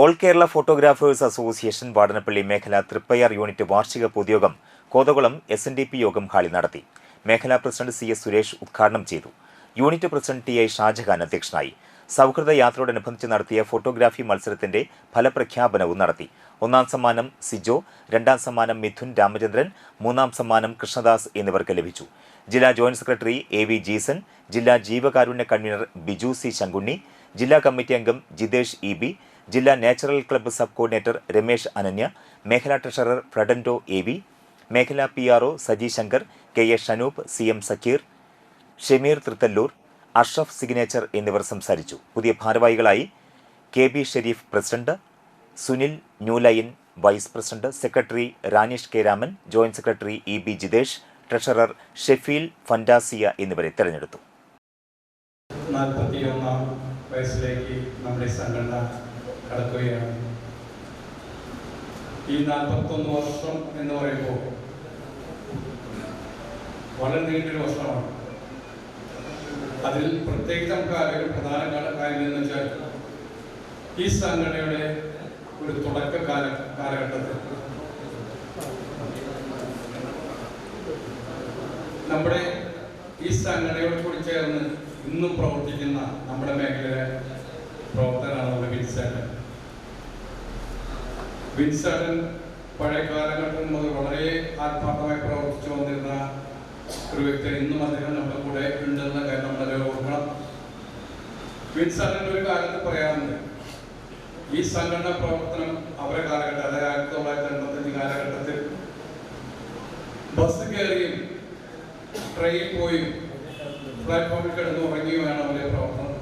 All Kerala photographers association Vadanappally മേഖല Triprayar unit വാർഷിക പൊതുയോഗം Kothakulam S N D P Yogam ഹാളിൽ നടത്തി. മേഖലാ പ്രസിഡന്റ് സി എസ് സുരേഷ് ഉദ്ഘാടനം ചെയ്തു. Unit president T I Shajahan അധ്യക്ഷനായി. സൗഹൃദ യാത്രയോടനുബന്ധിച്ച് നടത്തിയ ഫോട്ടോഗ്രാഫി മത്സരത്തിന്റെ ഫലപ്രഖ്യാപനവും നടത്തി. ഒന്നാം സമ്മാനം സിജോ രണ്ടാം സമ്മാനം മിഥുൻ രാമചന്ദ്രൻ മൂന്നാം സമ്മാനം കൃഷ്ണദാസ് എന്നിവർക്ക് ലഭിച്ചു. ജില്ലാ joint secretary A V Jeesan ജില്ലാ ജീവകാരുണ്യ കൺവീനർ ബിജു സി ശങ്കുണ്ണി ജില്ലാ കമ്മിറ്റി അംഗം ജിതേഷ് ഇ ബി ജില്ലാ natural club sub coordinator Ramesh Ananya മേഖലാ ട്രഷറർ ഫ്രഡൻഡോ എ വി മേഖലാ P R O Saji Shankar K A Shanoop C M Sakeer Shameer Thrithallur Ashraf Signature എന്നിവർ സംസാരിച്ചു. പുതിയ ഭാരവാഹികളായി K B Sherif president Sunil Newline vice president secretary Ranesh K Raman joint secretary E B Jithesh treasurer Shefeel Fantasia എന്നിവരെ തെരഞ്ഞെടുത്തു. നാൽപ്പത്തിയൊന്നാം വയസ്സിലേക്ക് നമ്മുടെ സംഘടന കടക്കുകയാണ് ഈ നാൽപ്പത്തൊന്ന് വർഷം എന്ന് പറയുമ്പോൾ വളരെ നീണ്ടൊരു വർഷമാണ്. അതിൽ പ്രത്യേകിച്ച് നമുക്ക് ഒരു പ്രധാന കാര്യം എന്ന് വെച്ചാൽ ഈ സംഘടനയുടെ ഒരു തുടക്ക കാല കാലഘട്ടത്തിൽ നമ്മുടെ ഈ സംഘടനയോട് കൂടി ചേർന്ന് ഇന്നും പ്രവർത്തിക്കുന്ന നമ്മുടെ മേഖലയിലെ വിൻസേട്ടൻ പഴയ കാലഘട്ടം മുതൽ വളരെ ആത്മാർത്ഥമായി പ്രവർത്തിച്ചു വന്നിരുന്ന ഒരു വ്യക്തി ഇന്നും അദ്ദേഹം നമ്മുടെ കൂടെ ഉണ്ടെന്ന കാര്യം നമ്മളെ ഓർക്കണം. ഒരു കാലത്ത് പറയാറുണ്ട് ഈ സംഘടന പ്രവർത്തനം അവരെ കാലഘട്ടം അതായത് ആയിരത്തി തൊള്ളായിരത്തി എൺപത്തഞ്ച് കാലഘട്ടത്തിൽ ബസ് കയറിയും ട്രെയിനിൽ പോയും പ്ലാറ്റ്ഫോമിൽ കിടന്ന് ഉറങ്ങിയുമാണ് അവരെ പ്രവർത്തനം.